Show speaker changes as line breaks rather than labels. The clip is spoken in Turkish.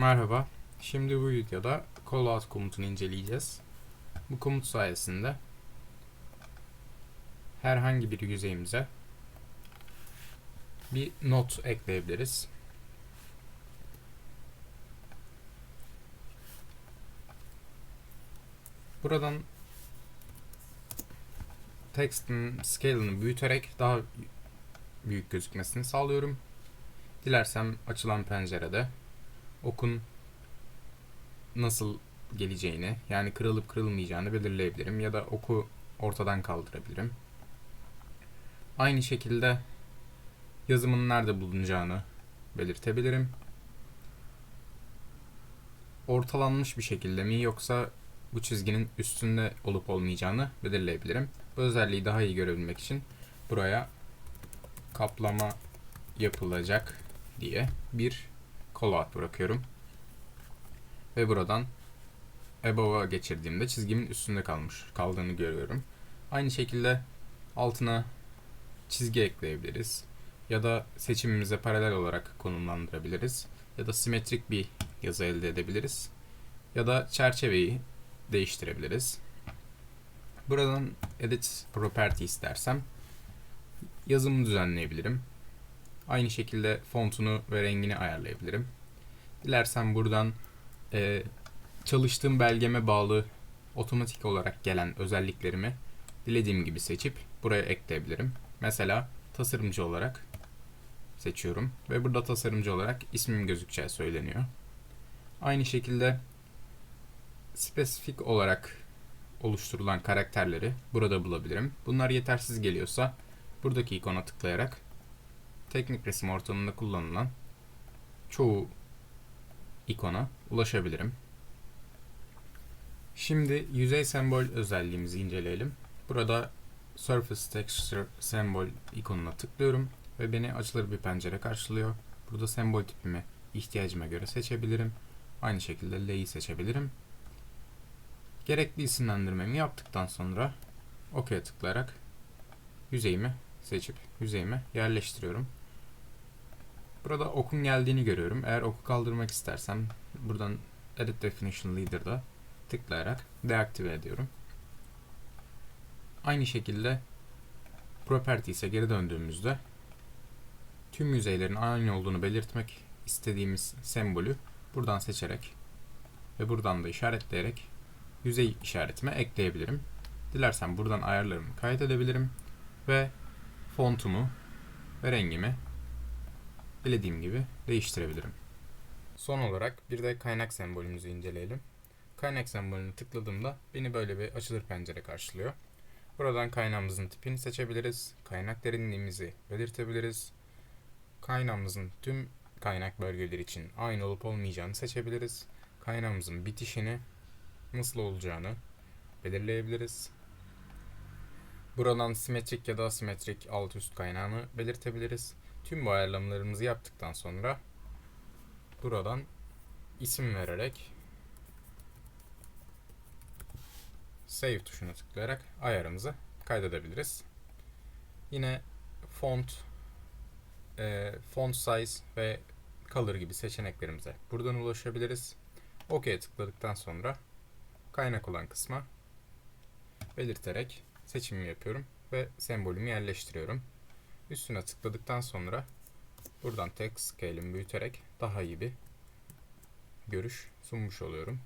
Merhaba. Şimdi bu videoda callout komutunu inceleyeceğiz. Bu komut sayesinde herhangi bir yüzeyimize bir not ekleyebiliriz. Buradan text'in scale'ını büyüterek daha büyük gözükmesini sağlıyorum. Dilersem açılan pencerede okun nasıl geleceğini yani kırılıp kırılmayacağını belirleyebilirim ya da oku ortadan kaldırabilirim. Aynı şekilde yazımın nerede bulunacağını belirtebilirim. Ortalanmış bir şekilde mi yoksa bu çizginin üstünde olup olmayacağını belirleyebilirim. Bu özelliği daha iyi görebilmek için buraya kaplama yapılacak diye bir callout bırakıyorum. Ve buradan above'a geçirdiğimde çizgimin üstünde kalmış kaldığını görüyorum. Aynı şekilde altına çizgi ekleyebiliriz. Ya da seçimimize paralel olarak konumlandırabiliriz. Ya da simetrik bir yazı elde edebiliriz. Ya da çerçeveyi değiştirebiliriz. Buradan Edit Properties dersem yazımı düzenleyebilirim. Aynı şekilde fontunu ve rengini ayarlayabilirim. Dilersem buradan e, çalıştığım belgeme bağlı otomatik olarak gelen özelliklerimi dilediğim gibi seçip buraya ekleyebilirim. Mesela tasarımcı olarak seçiyorum ve burada tasarımcı olarak ismim gözükeceği söyleniyor. Aynı şekilde spesifik olarak oluşturulan karakterleri burada bulabilirim. Bunlar yetersiz geliyorsa buradaki ikona tıklayarak teknik resim ortamında kullanılan çoğu ikona ulaşabilirim. Şimdi yüzey sembol özelliğimizi inceleyelim. Burada Surface Texture Symbol ikonuna tıklıyorum ve beni açılır bir pencere karşılıyor. Burada sembol tipimi ihtiyacıma göre seçebilirim. Aynı şekilde L'yi seçebilirim. Gerekli isimlendirmemi yaptıktan sonra OK'ye tıklayarak yüzeyimi seçip yüzeyime yerleştiriyorum. Burada okun geldiğini görüyorum. Eğer oku kaldırmak istersem buradan Edit Definition Leader'da tıklayarak deaktive ediyorum. Aynı şekilde Properties'e geri döndüğümüzde tüm yüzeylerin aynı olduğunu belirtmek istediğimiz sembolü buradan seçerek ve buradan da işaretleyerek yüzey işaretime ekleyebilirim. Dilersem buradan ayarlarımı kaydedebilirim ve fontumu ve rengimi dilediğim gibi değiştirebilirim. Son olarak bir de kaynak sembolümüzü inceleyelim. Kaynak sembolünü tıkladığımda beni böyle bir açılır pencere karşılıyor. Buradan kaynağımızın tipini seçebiliriz. Kaynak derinliğimizi belirtebiliriz. Kaynağımızın tüm kaynak bölgeleri için aynı olup olmayacağını seçebiliriz. Kaynağımızın bitişini nasıl olacağını belirleyebiliriz. Buradan simetrik ya da asimetrik alt üst kaynağını belirtebiliriz. Tüm bu ayarlamalarımızı yaptıktan sonra buradan isim vererek Save tuşuna tıklayarak ayarımızı kaydedebiliriz. Yine font, e, font size ve color gibi seçeneklerimize buradan ulaşabiliriz. OK'ye tıkladıktan sonra kaynak olan kısma belirterek seçimimi yapıyorum ve sembolümü yerleştiriyorum. Üstüne tıkladıktan sonra buradan text scale'imi büyüterek daha iyi bir görüş sunmuş oluyorum.